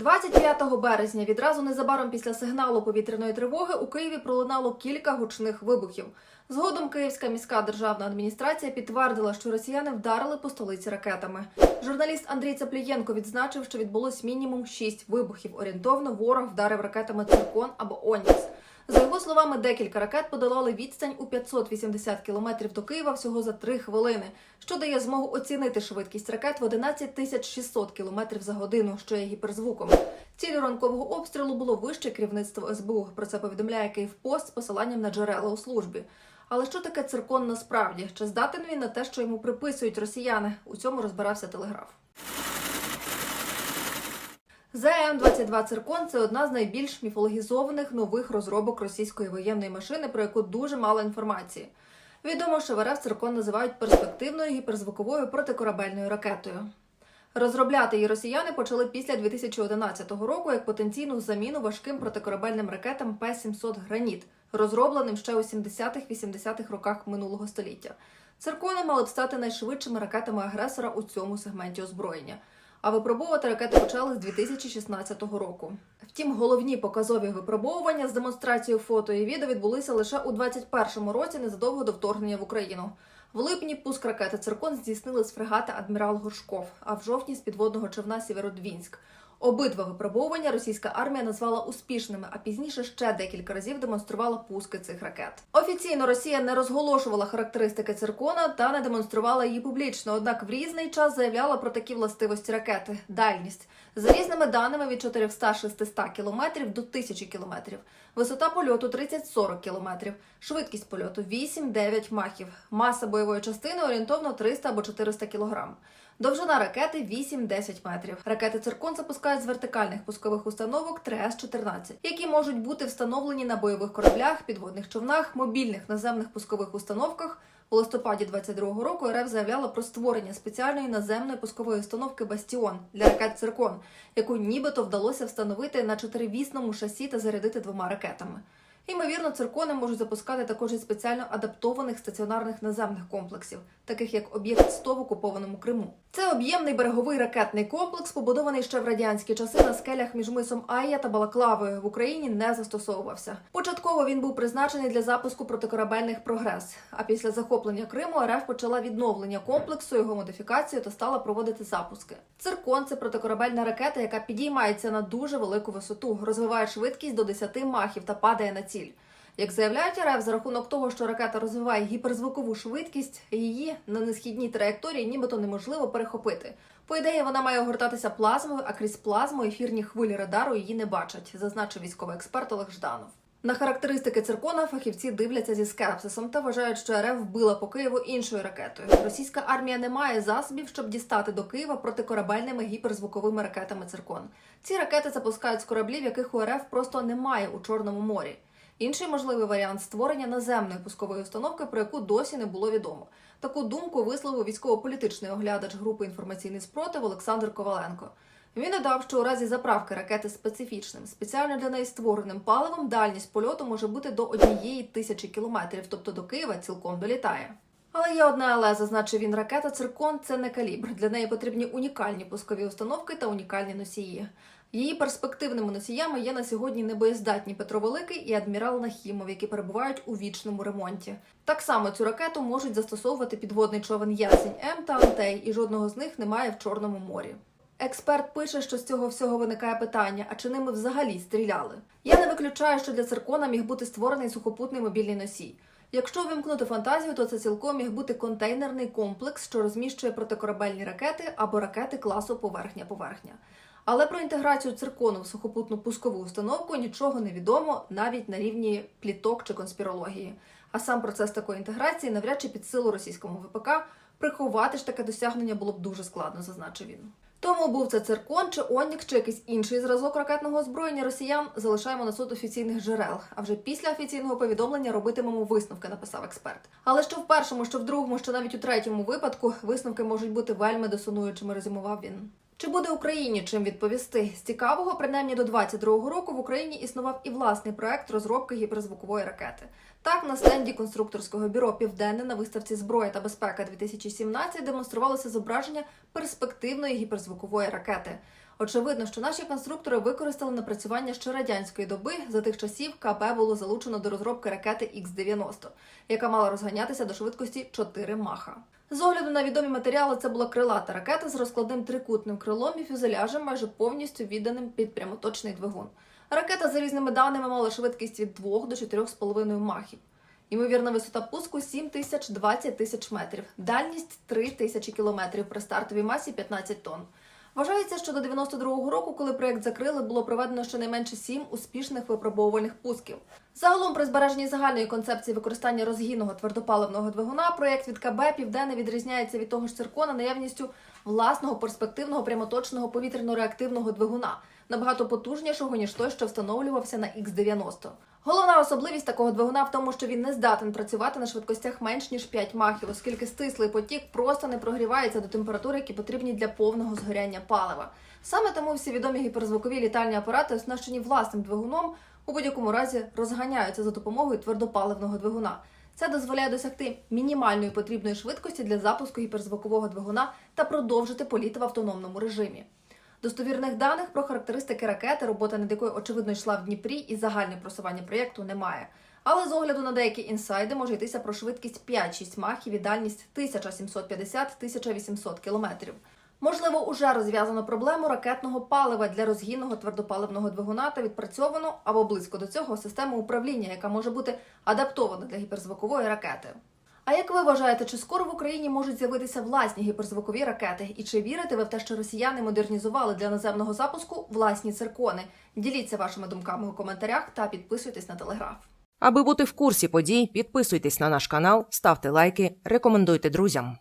25 березня, відразу незабаром після сигналу повітряної тривоги, у Києві пролунало кілька гучних вибухів. Згодом Київська міська державна адміністрація підтвердила, що росіяни вдарили по столиці ракетами. Журналіст Андрій Цаплієнко відзначив, що відбулось мінімум шість вибухів. Орієнтовно ворог вдарив ракетами Циркон або Онікс. Словами, декілька ракет подолали відстань у 580 кілометрів до Києва всього за три хвилини, що дає змогу оцінити швидкість ракет в 11 тисяч 600 кілометрів за годину, що є гіперзвуком. Цілю ранкового обстрілу було вище керівництво СБУ. Про це повідомляє Київпост з посиланням на джерела у службі. Але що таке циркон насправді? Чи здатен він на те, що йому приписують росіяни? У цьому розбирався телеграф. ЗМ-22 «Циркон» – це одна з найбільш міфологізованих нових розробок російської воєнної машини, про яку дуже мало інформації. Відомо, що в РФ «Циркон» називають перспективною гіперзвуковою протикорабельною ракетою. Розробляти її росіяни почали після 2011 року як потенційну заміну важким протикорабельним ракетам П-700 «Граніт», розробленим ще у 70-80-х роках минулого століття. Циркони мали б стати найшвидшими ракетами агресора у цьому сегменті озброєння. А випробовувати ракети почали з 2016 року. Втім, головні показові випробовування з демонстрацією фото і відео відбулися лише у 2021 році, незадовго до вторгнення в Україну. В липні пуск ракети Циркон здійснили з фрегата адмірал Горшков, а в жовтні з підводного човна Сєвєродвінськ. Обидва випробовування російська армія назвала успішними, а пізніше ще декілька разів демонструвала пуски цих ракет. Офіційно Росія не розголошувала характеристики циркона та не демонструвала її публічно. Однак в різний час заявляла про такі властивості ракети: дальність за різними даними від 400-600 кілометрів до 1000 кілометрів, висота польоту 30-40 кілометрів, швидкість польоту 8-9 махів, маса бойової частини орієнтовно 300 або 400 кілограм. Довжина ракети 8-10 метрів. Ракети циркон запускають з вертикальних пускових установок ТРС-14, які можуть бути встановлені на бойових кораблях, підводних човнах, мобільних наземних пускових установках. У листопаді 22-го року РФ заявляла про створення спеціальної наземної пускової установки Бастіон для ракет Циркон, яку нібито вдалося встановити на чотиривісному шасі та зарядити двома ракетами. Ймовірно, циркони можуть запускати також і спеціально адаптованих стаціонарних наземних комплексів, таких як об'єкт 100 в окупованому Криму. Це об'ємний береговий ракетний комплекс, побудований ще в радянські часи на скелях між мисом Айя та Балаклавою. В Україні не застосовувався. Початково він був призначений для запуску протикорабельних прогрес. А після захоплення Криму РФ почала відновлення комплексу, його модифікацію та стала проводити запуски. Циркон це протикорабельна ракета, яка підіймається на дуже велику висоту, розвиває швидкість до 10 махів та падає на ціль. Як заявляють РФ, за рахунок того, що ракета розвиває гіперзвукову швидкість, її на несхідній траєкторії нібито неможливо перехопити. По ідеї, вона має огортатися плазмою, а крізь плазму ефірні хвилі радару її не бачать, зазначив військовий експерт Олег Жданов. На характеристики циркона фахівці дивляться зі скепсисом та вважають, що РФ вбила по Києву іншою ракетою. Російська армія не має засобів, щоб дістати до Києва протикорабельними гіперзвуковими ракетами циркон. Ці ракети запускають з кораблів, яких у РФ просто немає у Чорному морі. Інший можливий варіант створення наземної пускової установки, про яку досі не було відомо. Таку думку висловив військово-політичний оглядач групи інформаційний спротив Олександр Коваленко. Він додав, що у разі заправки ракети специфічним, спеціально для неї створеним паливом, дальність польоту може бути до однієї тисячі кілометрів, тобто до Києва цілком долітає. Але є одне але, зазначив він, ракета циркон це не калібр. Для неї потрібні унікальні пускові установки та унікальні носії. Її перспективними носіями є на сьогодні небоєздатні Петро Великий і адмірал Нахімов, які перебувають у вічному ремонті. Так само цю ракету можуть застосовувати підводний човен Ясень М та Антей, і жодного з них немає в Чорному морі. Експерт пише, що з цього всього виникає питання: а чи ними взагалі стріляли? Я не виключаю, що для циркона міг бути створений сухопутний мобільний носій. Якщо вимкнути фантазію, то це цілком міг бути контейнерний комплекс, що розміщує протикорабельні ракети або ракети класу поверхня-поверхня. Але про інтеграцію циркону в сухопутну пускову установку нічого не відомо навіть на рівні пліток чи конспірології. А сам процес такої інтеграції навряд чи під силу російському ВПК приховати ж таке досягнення було б дуже складно, зазначив він. Тому був це циркон чи Онік, чи якийсь інший зразок ракетного озброєння росіян залишаємо на суд офіційних джерел. А вже після офіційного повідомлення робитимемо висновки, написав експерт. Але що в першому, що в другому, що навіть у третьому випадку висновки можуть бути вельми досунуючими, резюмував він. Чи буде Україні чим відповісти? З цікавого, принаймні до 22-го року в Україні існував і власний проект розробки гіперзвукової ракети. Так, на стенді конструкторського бюро Південне на виставці Зброя та безпека 2017 демонструвалося зображення перспективної гіперзвукової ракети. Очевидно, що наші конструктори використали напрацювання ще радянської доби. За тих часів КБ було залучено до розробки ракети Х-90, яка мала розганятися до швидкості 4 маха. З огляду на відомі матеріали, це була крилата ракета з розкладним трикутним крилом і фюзеляжем, майже повністю відданим під прямоточний двигун. Ракета за різними даними мала швидкість від 2 до 4,5 махів. Ймовірна висота пуску 7 тисяч 20 тисяч метрів, дальність 3 тисячі кілометрів при стартовій масі 15 тонн. Вважається, що до 92-го року, коли проект закрили, було проведено щонайменше сім успішних випробовувальних пусків. Загалом при збереженні загальної концепції використання розгінного твердопаливного двигуна проєкт від КБ Південне відрізняється від того ж циркона наявністю власного перспективного прямоточного повітряно-реактивного двигуна, набагато потужнішого ніж той, що встановлювався на Х-90. Головна особливість такого двигуна в тому, що він не здатен працювати на швидкостях менш ніж 5 махів, оскільки стислий потік просто не прогрівається до температури, які потрібні для повного згоряння палива. Саме тому всі відомі гіперзвукові літальні апарати, оснащені власним двигуном, у будь-якому разі розганяються за допомогою твердопаливного двигуна. Це дозволяє досягти мінімальної потрібної швидкості для запуску гіперзвукового двигуна та продовжити політ в автономному режимі. Достовірних даних про характеристики ракети, робота над якою очевидно йшла в Дніпрі, і загальне просування проєкту немає. Але з огляду на деякі інсайди може йтися про швидкість 5-6 махів і дальність 1750-1800 кілометрів. Можливо, уже розв'язано проблему ракетного палива для розгінного твердопаливного двигуна та відпрацьовано або близько до цього систему управління, яка може бути адаптована для гіперзвукової ракети. А як ви вважаєте, чи скоро в Україні можуть з'явитися власні гіперзвукові ракети? І чи вірите ви в те, що росіяни модернізували для наземного запуску власні циркони? Діліться вашими думками у коментарях та підписуйтесь на телеграф. Аби бути в курсі подій, підписуйтесь на наш канал, ставте лайки, рекомендуйте друзям.